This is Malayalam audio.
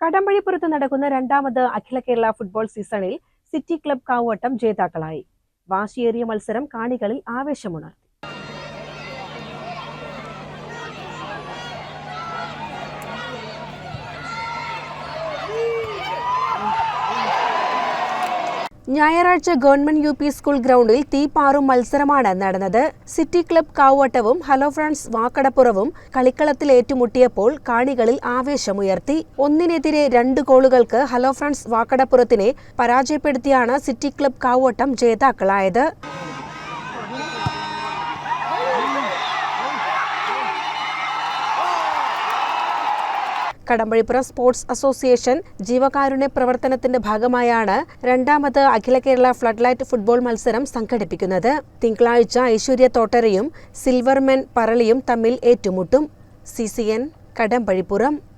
കടമ്പഴിപ്പുറത്ത് നടക്കുന്ന രണ്ടാമത് അഖില കേരള ഫുട്ബോൾ സീസണിൽ സിറ്റി ക്ലബ് കാവോട്ടം ജേതാക്കളായി. വാശിയേറിയ മത്സരം കാണികളിൽ ആവേശമുണർത്തി. ഞായറാഴ്ച ഗവൺമെന്റ് യു പി സ്കൂൾ ഗ്രൗണ്ടിൽ തീപാറും മത്സരമാണ് നടന്നത്. സിറ്റി ക്ലബ് കാവോട്ടവും ഹലോ ഫ്രണ്ട്സ് വാക്കടപ്പുറവും കളിക്കളത്തിൽ ഏറ്റുമുട്ടിയപ്പോൾ കാണികളിൽ ആവേശമുയർത്തി. ഒന്നിനെതിരെ രണ്ട് ഗോളുകൾക്ക് ഹലോ ഫ്രണ്ട്സ് വാക്കടപ്പുറത്തിനെ പരാജയപ്പെടുത്തിയാണ് സിറ്റി ക്ലബ് കാവോട്ടം ജേതാക്കളായത്. കടമ്പഴിപ്പുറം സ്പോർട്സ് അസോസിയേഷൻ ജീവകാരുണ്യ പ്രവർത്തനത്തിന്റെ ഭാഗമായാണ് രണ്ടാമത് അഖില കേരള ഫ്ലഡ് ഫുട്ബോൾ മത്സരം സംഘടിപ്പിക്കുന്നത്. തിങ്കളാഴ്ച ഐശ്വര്യ തോട്ടരയും സിൽവർമെൻ പറളിയും തമ്മിൽ ഏറ്റുമുട്ടും. C C N Kadambazhipuram.